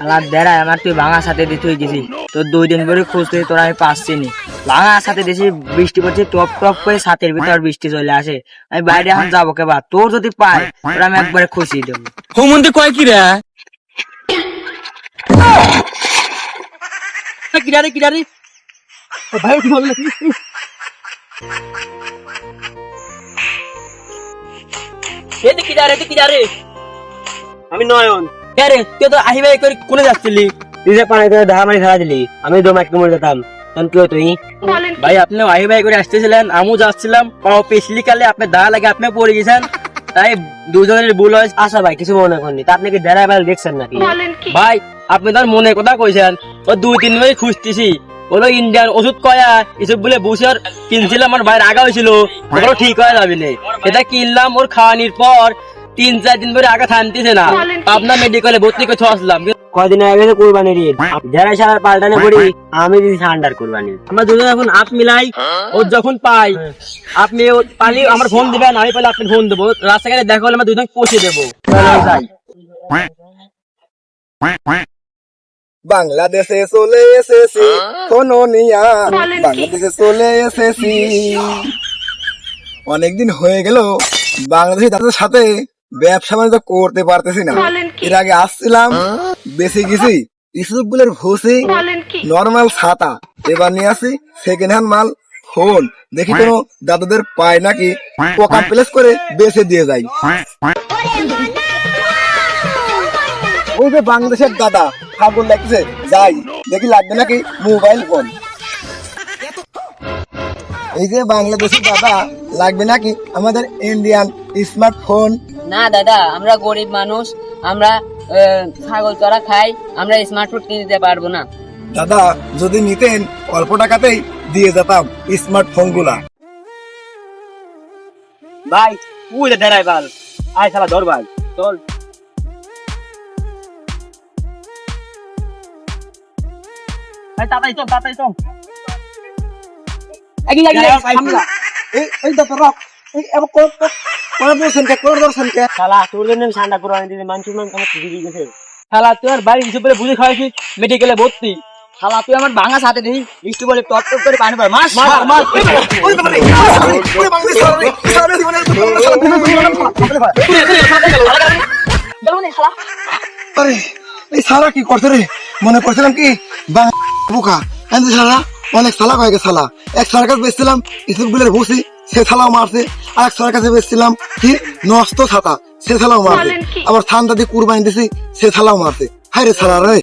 খালার দেড়াই আমার তুই ভাঙার সাথে দিতে হয়ে গেছি তোর দুই দিন ধরে খুঁজতে তোর আমি পাচ্ছি নি। ভাঙার সাথে দিছি বৃষ্টি পড়ছে টপ টপ করে সাথের ভিতর বৃষ্টি চলে আসে। আমি বাইরে এখন যাব কেবা? তোর যদি পাই তোর আমি একবারে খুশি দেবো। হুমন্দি কয় কি রে? কিরারে কিরারে ভাই কি বললে। এতে কি যারে এতে কি আরে তুই তো আহিবে করে কোনে যাচ্ছিলি? নিজে পানি করে ধারা মারি ফেলা দিলি। আমি দম এক মরে যেতাম। তখন কি তুই ভাই আপনি আহি ভাই করে আসতেছিলেন। আমু যাচ্ছিলাম পাও পেছলি কালে আপনি দা লাগে, আপনি পড়ে গেছেন। তাই দুজনের ভুল হয়। আচ্ছা ভাই, কিছু মনে করেনি তা আপনি কি ডেরা বেল দেখছেন নাকি? ভাই, আপনি তার মনে কথা কইছেন ও দুই, তিন মাস খুঁজতেছি ওলো ইন্ডিয়ান ওষুধ কয়া এসব বলে বুসের কিনছিলাম আমার ভাইয়ের আগা হয়েছিল ঠিক হয়ে যাবে এটা কিনলাম ওর খাওয়ানির পর তিন চার দিন ধরে আগা থামতেছে না। আপনার মেডিকেলে ভর্তি করে আসলাম। কদিন আগে তো কুরবানির ঈদ। যারা সারা পাল্টানে পড়ি আমি দিদি ঠান্ডার কুরবানি। আমরা দুজন এখন আপ মিলাই ওর যখন পাই আপনি ও পালি আমার ফোন দিবেন আমি পালে আপনি ফোন দেবো। রাস্তাঘাটে দেখা হলে আমরা দুজন পৌঁছে দেবো। যাই বাংলাদেশে চলে এসেছি কোনো নিয়া। বাংলাদেশে চলে এসেছি। অনেকদিন হয়ে গেল বাংলাদেশি তাদের সাথে ব্যবসা বাণিজ্য করতে পারতেছি না। এর আগে আসছিলাম বেশি গেছি ইসুফগুলোর ভুসি নর্মাল ছাতা। এবার নিয়ে আসি সেকেন্ড হ্যান্ড মাল ফোন দেখি কোনো দাদাদের পায় নাকি পোকা প্লেস করে বেছে দিয়ে যায়। ওই যে বাংলাদেশের দাদা ঠাকুর লাগছে যাই। দেখি লাগবে নাকি মোবাইল ফোন এই যে বাংলাদেশের দাদা লাগবে নাকি আমাদের ইন্ডিয়ান স্মার্টফোন না দাদা আমরা গরিব মানুষ আমরা আহ, ছাগল চড়া খাই আমরা স্মার্টফোন কিনে দিতে পারব না দাদা যদি নিতেন অল্প টাকাতেই দিয়ে যেতাম স্মার্টফোনগুলা ভাই উই ডেরাই বাল আয় শালা ধর ভাই চল তাড়াতাড়ি চল তাড়াতাড়ি চল এই এই দাদা রাখ এই এবার কোন কোন কে কোন দর্শন কে শালা তোর জন্য আমি ঠান্ডা কুরবানি দিতে মানছি মান আমার দিদি গেছে শালা তুই আর বাড়ি কিছু বুঝে খাওয়াইছি মেডিকেলে ভর্তি শালা তুই আমার ভাঙা সাথে দিই বৃষ্টি বলে টপ টপ করে পানি পড়ে মাস মাস মাস ওই বাবা রে ওই বাংলাদেশ সারা রে সারা জীবনে আরে এই সারা কি করছে রে মনে করছিলাম কি বাংলা বোকা সারা অনেক সালা হয়ে গেছে সালা এক সার কাছে বেচছিলাম স্কুলের ভুসি সে থালাও মারছে। আর এক সার কাছে বেচছিলাম কি? নষ্ট ছাতা সে থালাও মারছে। আবার থান দাদি কুরবানি দিছি সে থালাও মারছে। হায় রে সারা রে।